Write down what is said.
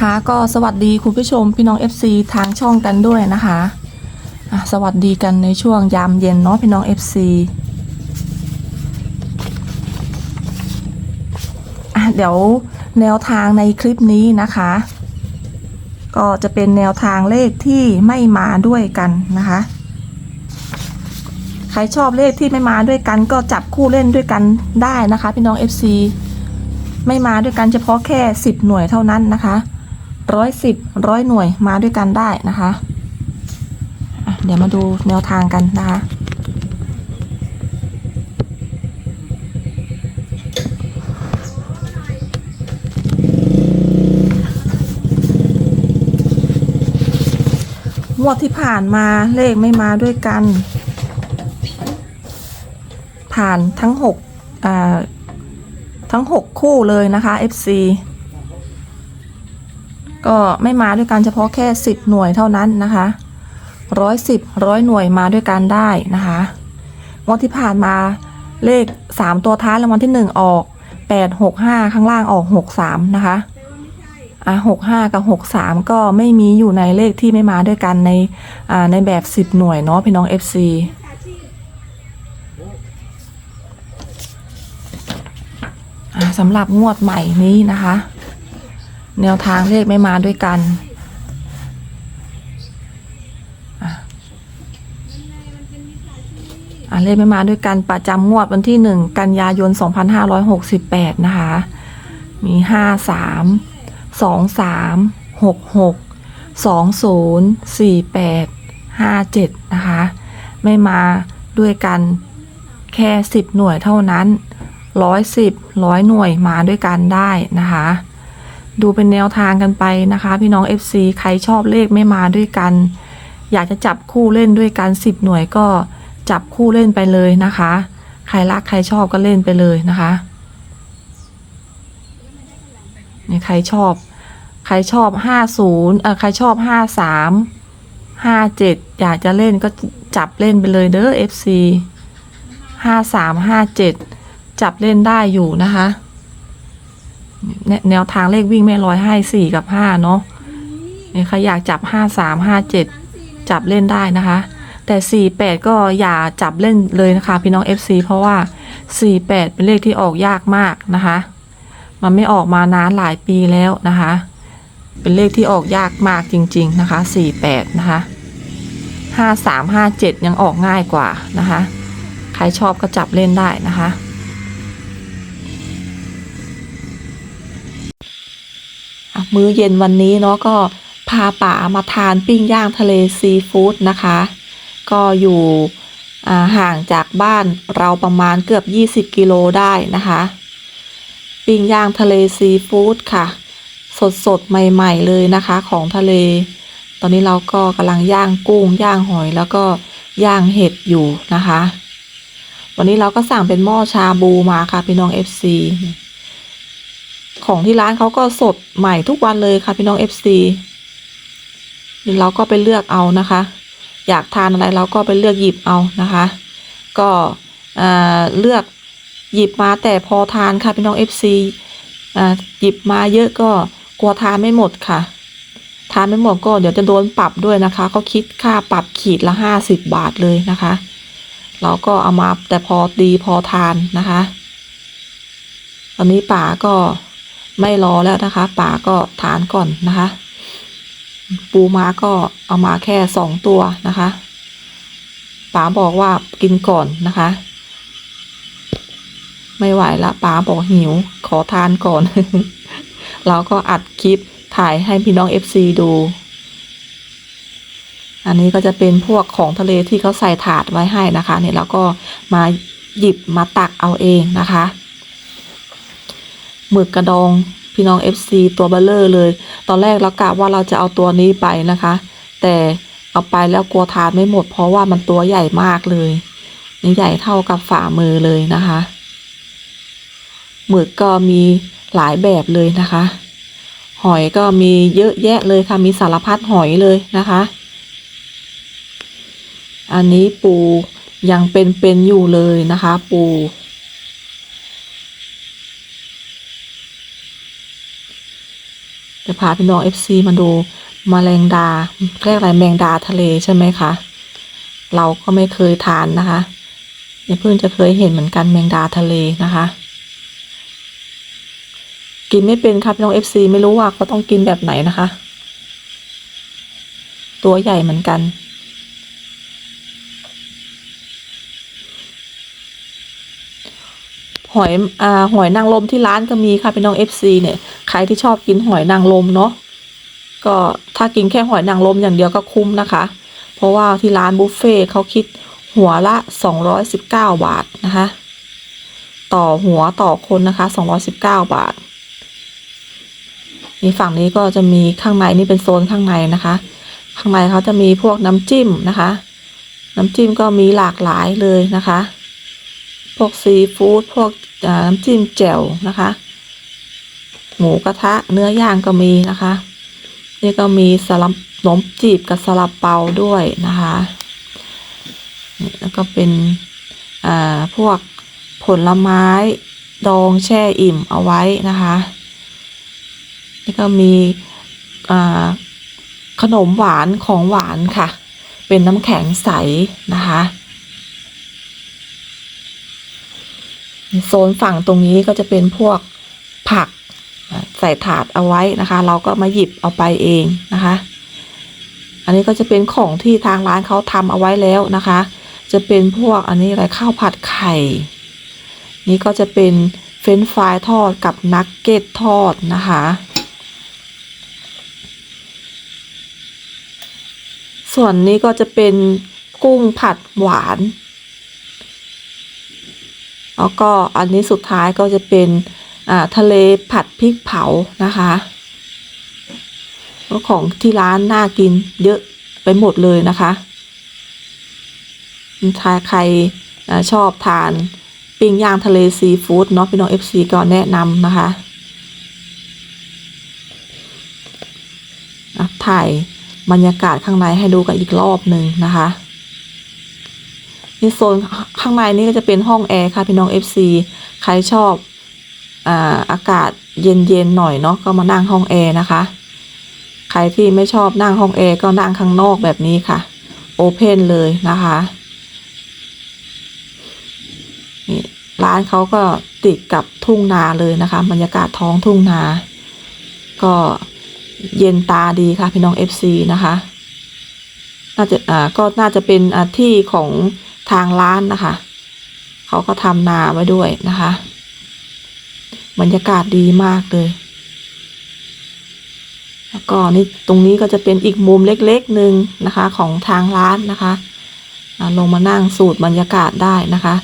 คะ ก็สวัสดีคุณผู้ชมพี่น้อง FC ทางช่องกันด้วยนะคะะสวัสดีกันในช่วงยามเย็นเนาะพี่น้อง FC อะเดี๋ยวแนวทางในคลิปนี้นะคะ ก็จะเป็นแนวทางเลขที่ไม่มาด้วยกันนะคะ ใครชอบเลขที่ไม่มาด้วยกัน ก็จับคู่เล่นด้วยกันได้นะคะ พี่น้อง FC ไม่มาด้วยกันเฉพาะแค่ 10 หน่วยเท่านั้นนะคะ ร้อยสิบร้อยหน่วยมาด้วยกันได้นะคะะเดี๋ยวมาดูแนวทางกันนะคะงวดที่ผ่านมาเลขไม่มาด้วยกัน ผ่านทั้งหกทั้งหกคู่เลยนะคะ FC ก็ไม่มาด้วยกันเฉพาะแค่ 10 หน่วยเท่านั้นนะคะร้อยสิบร้อยหน่วยมาด้วยกันได้นะคะงวดที่ผ่านมาเลข 3 ตัวท้ายรางวัลที่ 1 ออก 8 6 5 ข้างล่างออก 6 3 นะคะอะ6 5 กับ 6 3 ก็ไม่มีอยู่ในเลขที่ไม่มาด้วยกันในอ่าในแบบ 10 หน่วยเนาะพี่น้อง FC อะสำหรับงวดใหม่นี้นะคะ แนวทางเลขไม่มาด้วยกันอะเลขไม่มาด้วยกันประจำงวดวันที่หนึ่งกันยายน 2568 นะคะ มี 5 3 2 3 6 6 2 0 4 8 5 7 นะคะ ไม่มาด้วยกันแค่ 10 หน่วยเท่านั้น 110 100 หน่วยมาด้วยกันได้นะคะ ดูเป็นแนวทางกันไปนะคะ พี่น้อง FC ใครชอบเลขไม่มาด้วยกัน อยากจะจับคู่เล่นด้วยกัน10 หน่วยก็จับคู่เล่นไปเลยนะคะ ใครรักใครชอบก็เล่นไปเลยนะคะนี่ใครชอบ ใครชอบ50เอ่อใครชอบ53 57อยากจะเล่นก็จับเล่นไปเลยเด้อ FC 53 57จับเล่นได้อยู่นะคะ แนวทางเลขวิ่งไม่ร้อยให้สี่กับห้าเนาะใครอยากจับห้าสามห้าเจ็ดจับเล่นได้นะคะ แต่สี่แปดก็อย่าจับเล่นเลยนะคะ พี่น้อง FC เพราะว่าสี่แปดเป็นเลขที่ออกยากมากนะคะ มันไม่ออกมานานหลายปีแล้วนะคะ เป็นเลขที่ออกยากมากจริง ๆ นะคะสี่แปดนะคะห้าสามห้าเจ็ดยังออกง่ายกว่านะคะ ใครชอบก็จับเล่นได้นะคะ อะ มื้อเย็นวันนี้เนาะก็พาป๋ามาทานปิ้งย่างทะเลซีฟู้ดนะคะ ก็อยู่ห่างจากบ้านเราประมาณเกือบ 20 กิโลได้นะคะ ปิ้งย่างทะเลซีฟู้ดค่ะ สดสดใหม่ ๆ เลยนะคะของทะเล ตอนนี้เราก็กำลังย่างกุ้งย่างหอยแล้วก็ย่างเห็ดอยู่นะคะ วันนี้เราก็สั่งเป็นหม้อชาบูมาค่ะพี่น้อง FC ของที่ร้านเขาก็สดใหม่ทุกวันเลยค่ะพี่น้อง FC เราก็ไปเลือกเอานะคะ อยากทานอะไรเราก็ไปเลือกหยิบเอานะคะ ก็เอ่อเลือกหยิบมาแต่พอทานค่ะพี่น้อง FC อหยิบมาเยอะก็กลัวทานไม่หมดค่ะ ทานไม่หมดก็เดี๋ยวจะโดนปรับด้วยนะคะเขาคิดค่าปรับขีดละห้าสิบบาทเลยนะคะ เราก็เอามาแต่พอดีพอทานนะคะ ตอนนี้ป่าก็ ไม่รอแล้วนะคะป่าก็ทานก่อนนะคะ ปูม้าก็เอามาแค่สองตัวนะคะป๋าบอกว่ากินก่อนนะคะ ไม่ไหวละป๋าบอกหิว ขอทานก่อน เราก็อัดคลิปถ่ายให้พี่น้องเอฟซีดู อันนี้ก็จะเป็นพวกของทะเลที่เขาใส่ถาดไว้ให้นะคะ เนี่ยเราก็มาหยิบมาตักเอาเองนะคะ หมึกกระดอง พี่น้อง FC ตัวเบลเลอร์เลย ตอนแรกเรากะว่าเราจะเอาตัวนี้ไปนะคะ แต่เอาไปแล้วกลัวทานไม่หมด เพราะว่ามันตัวใหญ่มากเลยนี่ใหญ่เท่ากับฝ่ามือเลยนะคะหมึกก็มีหลายแบบเลยนะคะ หอยก็มีเยอะแยะเลยค่ะ มีสารพัดหอยเลยนะคะ อันนี้ปูยังเป็นๆอยู่เลยนะคะ ปู จะพาพี่น้อง FC มาดูมแมลงดาเรียกอะไรแมงดาทะเลใช่ไหมคะ เราก็ไม่เคยทานนะคะเนี่ยเพิ่งจะเคยเห็นเหมือนกันแมงดาทะเลนะคะ กินไม่เป็นค่ะพี่น้อง FC ไม่รู้ว่าเขาต้องกินแบบไหนนะคะ ตัวใหญ่เหมือนกันหอยอ่าหอยนางรมที่ร้านก็มีค่ะพี่น้อง FC เนี่ย ใครที่ชอบกินหอยนางรมเนาะก็ถ้ากินแค่หอยนางรมอย่างเดียวก็คุ้มนะคะ เพราะว่าที่ร้านบุฟเฟ่เขาคิดหัวละ 219 บาทนะคะ ต่อหัวต่อคนนะคะ 219 บาทนี่ฝั่งนี้ก็จะมีข้างในนี่เป็นโซนข้างในนะคะ ข้างในเขาจะมีพวกน้ำจิ้มนะคะ น้ำจิ้มก็มีหลากหลายเลยนะคะ พวกซีฟู้ดพวกน้ำจิ้มแจ่วนะคะ หมูกระทะเนื้อย่างก็มีนะคะ นี่ก็มีสลับขนมจีบกับสลับเปาด้วยนะคะนี่แล้วก็เป็นอ่าพวกผลไม้ดองแช่อิ่มเอาไว้นะคะนี่ก็มีอ่าขนมหวานของหวานค่ะ เป็นน้ำแข็งใสนะคะโซนฝั่งตรงนี้ก็จะเป็นพวกผัก ใส่ถาดเอาไว้นะคะ เราก็มาหยิบเอาไปเองนะคะ อันนี้ก็จะเป็นของที่ทางร้านเขาทำเอาไว้แล้วนะคะ จะเป็นพวกอันนี้อะไรข้าวผัดไข่ นี่ก็จะเป็นเฟรนช์ฟรายทอดกับนักเก็ตทอดนะคะ ส่วนนี้ก็จะเป็นกุ้งผัดหวานแล้วก็อันนี้สุดท้ายก็จะเป็น ทะเลผัดพริกเผานะคะแล้วของที่ร้านน่ากินเยอะไปหมดเลยนะคะถ้าใครอชอบทานปิ้งย่างทะเลซีฟู้ดเนาะพี่น้อง FC ก็แนะนำนะคะอะถ่ายบรรยากาศข้างในให้ดูกันอีกรอบหนึ่งนะคะนี่โซนข้างในนี่ก็จะเป็นห้องแอร์ค่ะพี่น้อง FC ใครชอบ อากาศเย็นๆหน่อยเนาะก็มานั่งห้องแอร์นะคะ ใครที่ไม่ชอบนั่งห้องแอร์ก็นั่งข้างนอกแบบนี้ค่ะโอเพนเลยนะคะนี่ร้านเขาก็ติดกับทุ่งนาเลยนะคะ บรรยากาศท้องทุ่งนา ก็เย็นตาดีค่ะพี่น้อง FC นะคะน่าจะอ่าก็น่าจะเป็นที่ของทางร้านนะคะ เขาก็ทำนาไว้ด้วยนะคะ บรรยากาศดีมากเลย แล้วก็นี่ตรงนี้ก็จะเป็นอีกมุมเล็กๆหนึ่งนะคะ ของทางร้านนะคะลงมานั่งสูตรบรรยากาศได้นะคะ